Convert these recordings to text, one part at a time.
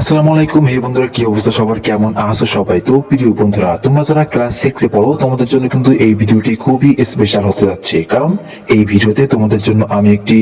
আসসালামু আলাইকুম। বন্ধুরা, কি অবস্থা? সবার কেমন আছো সবাই? তো প্রিয় বন্ধুরা, তোমরা যারা ক্লাস সিক্সে পড়ো, তোমাদের জন্য কিন্তু এই ভিডিওটি খুবই স্পেশাল হতে যাচ্ছে। কারণ এই ভিডিওতে তোমাদের জন্য আমি একটি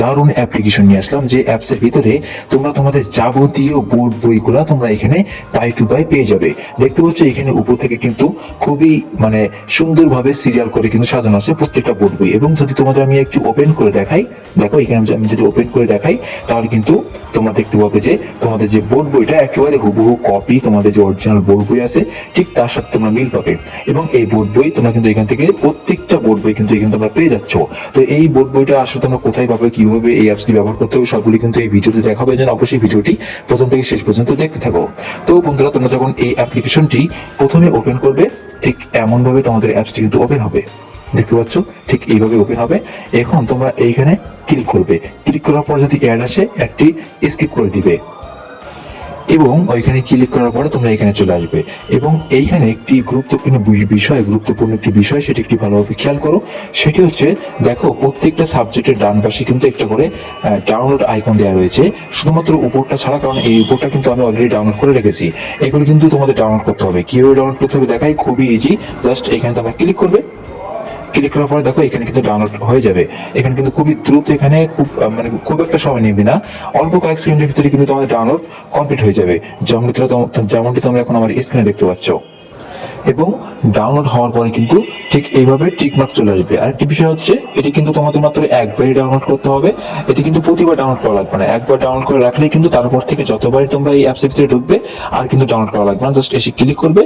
দারুণ অ্যাপ্লিকেশন নিয়ে আসলাম, যে অ্যাপস এর ভিতরে তোমরা তোমাদের যাবতীয় বোর্ড বইগুলো তোমরা এখানে বাই টু বাই পেয়ে যাবে। দেখতে পাচ্ছ, এখানে উপর থেকে কিন্তু খুবই মানে সুন্দরভাবে সিরিয়াল করে কিন্তু সাজানো আছে প্রত্যেকটা বোর্ড বই। এবং যদি তোমাদের আমি একটু ওপেন করে দেখাই, দেখো, এখানে আমি যদি ওপেন করে দেখাই, তাহলে কিন্তু তোমরা দেখতে পাবে যে তোমাদের যে বোর্ড বইটা একেবারে হুবহু কপি তোমাদের যে অরিজিনাল বোর্ড বই আছে, ঠিক তার সাথে তোমরা মিল পাবে। এবং এই বোর্ড বই তোমরা কিন্তু এখান থেকে, প্রত্যেকটা বোর্ড বই কিন্তু এখানে তোমরা পেয়ে যাচ্ছ। তো এই বোর্ড বইটা আসলে তোমরা কোথায় পাবে, কীভাবে এই অ্যাপসটি ব্যবহার করতে হবে, সবগুলি কিন্তু এই ভিডিওতে দেখাবে। যেন অবশ্যই ভিডিওটি প্রথম থেকে শেষ পর্যন্ত দেখতে থাকো। তো বন্ধুরা, তোমরা যখন এই অ্যাপ্লিকেশনটি প্রথমে ওপেন করবে, ঠিক এমন ভাবে তোমাদের অ্যাপসটি কিন্তু ওপেন হবে। দেখতে পাচ্ছ? ঠিক এইভাবে ওপেন হবে। এখন তোমরা এইখানে ক্লিক করবে। ক্লিক করার পর যদি অ্যাড আসে অ্যাডটি স্কিপ করে দিবে। এবং ওইখানে ক্লিক করার পরে তোমরা এখানে চলে আসবে। এবং এইখানে একটি গুরুত্বপূর্ণ বিষয়, গুরুত্বপূর্ণ একটি বিষয়, সেটি একটি ভালোভাবে খেয়াল করো, সেটি হচ্ছে, দেখো, প্রত্যেকটা সাবজেক্টের ডান পাশে কিন্তু একটা করে ডাউনলোড আইকন দেওয়া রয়েছে। শুধুমাত্র উপরটা ছাড়া, কারণ এই উপরটা কিন্তু আমি অলরেডি ডাউনলোড করে রেখেছি। এগুলো কিন্তু তোমাদের ডাউনলোড করতে হবে। কীভাবে ডাউনলোড করতে হবে দেখাই খুবই ইজি জাস্ট এখানে তোমরা ক্লিক করবে। ক্লিক করার পরে দেখো এখানে কিন্তু ডাউনলোড হয়ে যাবে। এখানে কিন্তু খুবই দ্রুত এখানে খুব মানে খুব একটা সময় নেবে না। অল্প কয়েক সেকেন্ডের ভিতরে কিন্তু তোমাদের ডাউনলোড কমপ্লিট হয়ে যাবে। যেমনটি যেমনটি তোমরা এখন আমার স্ক্রিনে দেখতে পাচ্ছ। এবং ডাউনলোড হওয়ার পরে কিন্তু ঠিক এইভাবে টিকমার্ক চলে আসবে। আরেকটি বিষয় হচ্ছে, এটি কিন্তু তোমাদের মাত্র একবারই ডাউনলোড করতে হবে। এটি কিন্তু প্রতিবার ডাউনলোড করা লাগবে না। একবার ডাউনলোড করে রাখলেই কিন্তু তারপর থেকে যতবারই তোমরা এই অ্যাপসের ভিতরে ঢুকবে, আর কিন্তু ডাউনলোড করা লাগবে না। জাস্ট এসে ক্লিক করবে,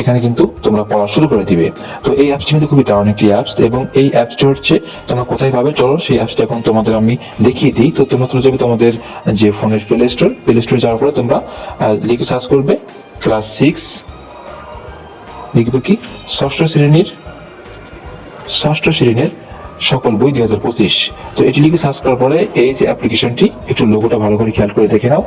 এখানে কিন্তু তোমরা পড়া শুরু করে দিবে। তো এই অ্যাপসটি কিন্তু খুবই দারুণ একটি অ্যাপস এবং এই অ্যাপসটি হচ্ছে, তোমরা কোথায় পাবে? চলো সেই অ্যাপসটি এখন তোমাদের আমি দেখিয়ে দিই। তো তোমরা চলে যাবে তোমাদের যে ফোনের প্লে স্টোর প্লে স্টোরে যাওয়ার পরে তোমরা লিখে সার্চ করবে ক্লাস সিক্স লিখবে কি? ষষ্ঠ শ্রেণির ষষ্ঠ শ্রেণির সকল বই দুই হাজার পঁচিশ। তো এটি লিখে সার্চ করার পরে এই যে অ্যাপ্লিকেশনটি একটু লোগোটা ভালো করে খেয়াল করে দেখে নাও।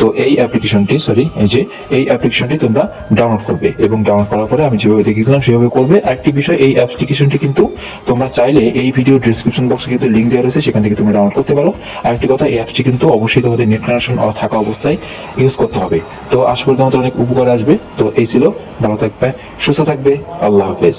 তো এই অ্যাপ্লিকেশনটি সরি এই যে, এই অ্যাপ্লিকেশনটি তোমরা ডাউনলোড করবে এবং ডাউনলোড করার পরে আমি যেভাবে দেখিয়েছিলাম সেভাবে করবে। আরেকটি বিষয়, এই অ্যাপ্লিকেশনটি কিন্তু তোমরা চাইলে এই ভিডিও ডিসক্রিপশন বক্সে কিন্তু লিঙ্ক দেওয়া রয়েছে, সেখান থেকে তোমরা ডাউনলোড করতে পারো। আরেকটি কথা, এই অ্যাপসটি কিন্তু অবশ্যই তোমাদের নেট কানেকশন থাকা অবস্থায় ইউজ করতে হবে। তো আশা করি তোমাদের অনেক উপকার আসবে। তো এই ছিল, ভালো থাকবে, সুস্থ থাকবে, আল্লাহ হাফেজ।